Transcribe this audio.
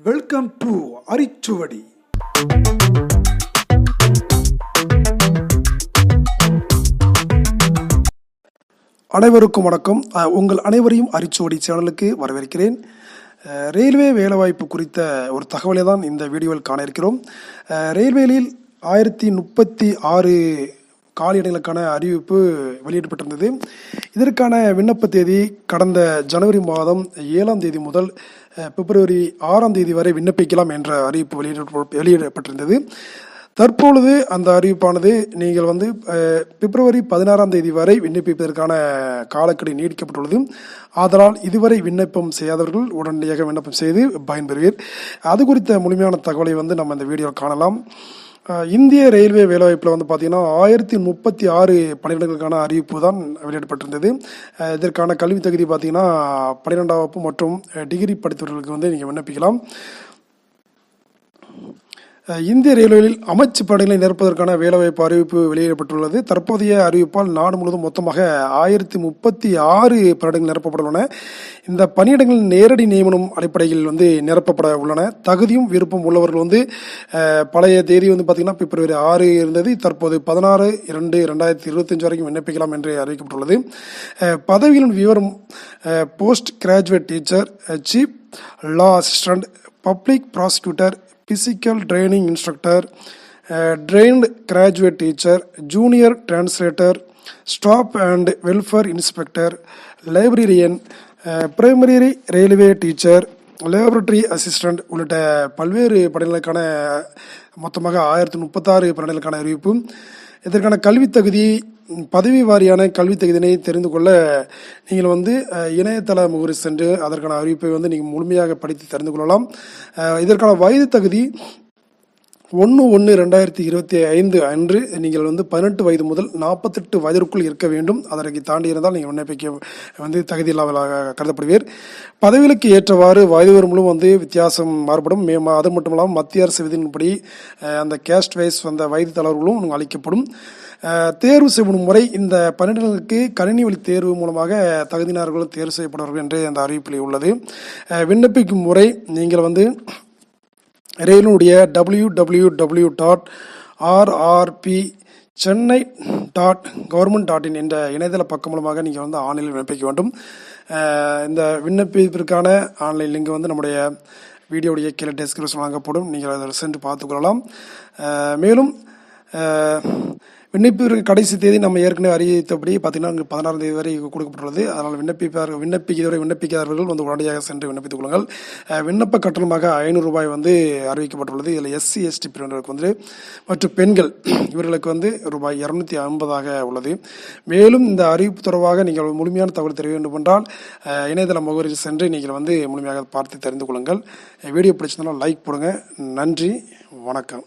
Welcome to அரிச்சுவடி. அனைவருக்கும் வணக்கம். உங்கள் அனைவரையும் அரிச்சுவடி சேனலுக்கு வரவேற்கிறேன். ரயில்வே வேலைவாய்ப்பு குறித்த ஒரு தகவலை தான் இந்த வீடியோவில் காண இருக்கிறோம். ரயில்வேலில் ஆயிரத்தி முப்பத்தி ஆறு காலியிடங்களுக்கான அறிவிப்பு வெளியிடப்பட்டிருந்தது. இதற்கான விண்ணப்ப தேதி கடந்த ஜனவரி மாதம் ஏழாம் தேதி முதல் பிப்ரவரி ஆறாம் தேதி வரை விண்ணப்பிக்கலாம் என்ற அறிவிப்பு வெளியிட வெளியிடப்பட்டிருந்தது. தற்பொழுது அந்த அறிவிப்பானது நீங்கள் வந்து பிப்ரவரி பதினாறாம் தேதி வரை விண்ணப்பிப்பதற்கான காலக்கெடு நீடிக்கப்பட்டுள்ளது ஆதலால் இதுவரை விண்ணப்பம் செய்யாதவர்கள் உடனடியாக விண்ணப்பம் செய்து பயன்பெறுவீர். அது குறித்த முழுமையான தகவலை வந்து நம்ம இந்த வீடியோவில் காணலாம். இந்திய ரயில்வே வேலைவாய்ப்பில் வந்து பார்த்தீங்கன்னா ஆயிரத்தி முப்பத்தி ஆறு பணியிடங்களுக்கான அறிவிப்பு தான் வெளியிடப்பட்டிருந்தது. இதற்கான கல்வி தகுதி பார்த்தீங்கன்னா பன்னிரெண்டாம் வகுப்பு மற்றும் டிகிரி படித்தவர்களுக்கு வந்து நீங்கள் விண்ணப்பிக்கலாம். இந்திய ரயில்வேயில் அமைச்சு பணிகளை நிரப்புவதற்கான வேலைவாய்ப்பு அறிவிப்பு வெளியிடப்பட்டுள்ளது. தற்போதைய அறிவிப்பால் நாடு முழுவதும் மொத்தமாக ஆயிரத்தி முப்பத்தி ஆறு பணியிடங்கள் நிரப்பப்பட்டுள்ளன. இந்த பணியிடங்கள் நேரடி நியமனம் அடிப்படையில் வந்து நிரப்பப்பட உள்ளன. தகுதியும் விருப்பம் உள்ளவர்கள் வந்து பழைய தேதி வந்து பார்த்திங்கன்னா பிப்ரவரி ஆறு இருந்தது. தற்போது பதினாறு இரண்டு ரெண்டாயிரத்தி இருபத்தஞ்சு வரைக்கும் விண்ணப்பிக்கலாம் என்று அறிவிக்கப்பட்டுள்ளது. பதவிகளின் விவரம் post graduate teacher chief law assistant public prosecutor physical training instructor trained graduate teacher junior translator staff and welfare inspector librarian primary railway teacher laboratory assistant உள்ளிட்ட பல்வேறு பணிகளுக்கான மொத்தமாக ஆயிரத்தி முப்பத்தாறு பணிகளுக்கான அறிவிப்பு இதற்கான கல்வித் தகுதி பதவி வாரியான கல்வித் தகுதியினை தெரிந்து கொள்ள நீங்கள் வந்து இணையதள முகவரி சென்று அதற்கான அறிவிப்பை வந்து நீங்கள் முழுமையாக படித்து தெரிந்து கொள்ளலாம். இதற்கான வயது தகுதி ஒன்று ஒன்று ரெண்டாயிரத்தி இருபத்தி ஐந்து அன்று நீங்கள் வந்து பதினெட்டு வயது முதல் நாற்பத்தெட்டு வயதிற்குள் இருக்க வேண்டும். அதற்கு தாண்டி இருந்தால் நீங்கள் விண்ணப்பிக்க வந்து தகுதியில்லாவலாக கருதப்படுவீர். பதவிகளுக்கு ஏற்றவாறு வயது வரம்புகளும் வந்து வித்தியாசம் மாறுபடும். மே அது மட்டும் இல்லாமல் மத்திய அரசு விதியின்படி அந்த கேஸ்ட் வைஸ் வந்த வயது தளர்வுகளும் அளிக்கப்படும். தேர்வு செய்யப்படும் முறை இந்த பணியிடங்களுக்கு கணினி வழி தேர்வு மூலமாக தகுதியினர்கள் தேர்வு செய்யப்படுவார்கள் என்று அந்த அறிவிப்பில் உள்ளது. விண்ணப்பிக்கும் முறை நீங்கள் வந்து ரயிலினுடைய W W W dot RRB Chennai dot government dot in என்ற இணையதள பக்கம் மூலமாக நீங்கள் வந்து ஆன்லைனில் விண்ணப்பிக்க வேண்டும். இந்த விண்ணப்பிப்பிற்கான ஆன்லைன் லிங்க் வந்து நம்முடைய வீடியோடைய கீழே டெஸ்கிரிப்ஷன் வழங்கப்படும். நீங்கள் அதை சென்று பார்த்துக்கொள்ளலாம் மேலும் விண்ணப்பிப்பதற்கு கடைசி தேதி நம்ம ஏற்கனவே அறிவித்தபடி பார்த்தீங்கன்னா இங்கு பதினாறாம் தேதி வரை கொடுக்கப்பட்டுள்ளது. அதனால் விண்ணப்பிப்பார் விண்ணப்பிக்கிறவரை விண்ணப்பிக்காதவர்கள் வந்து உடனடியாக சென்று விண்ணப்பித்துக் கொள்ளுங்கள். விண்ணப்ப கட்டணமாக ஐநூறு ரூபாய் வந்து அறிவிக்கப்பட்டுள்ளது. இதில் எஸ்சி எஸ்டி பிரிவினருக்கு வந்து மற்றும் பெண்கள் இவர்களுக்கு வந்து ரூபாய் இரநூத்தி ஐம்பதாக உள்ளது. மேலும் இந்த அறிவிப்பு தொடர்பாக நீங்கள் முழுமையான தகவல் தெரிய வேண்டும் என்றால் இணையதள முகவரியில் சென்று நீங்கள் வந்து முழுமையாக பார்த்து தெரிந்து கொள்ளுங்கள். வீடியோ பிடிச்சிருந்தாலும் லைக் போடுங்க. நன்றி வணக்கம்.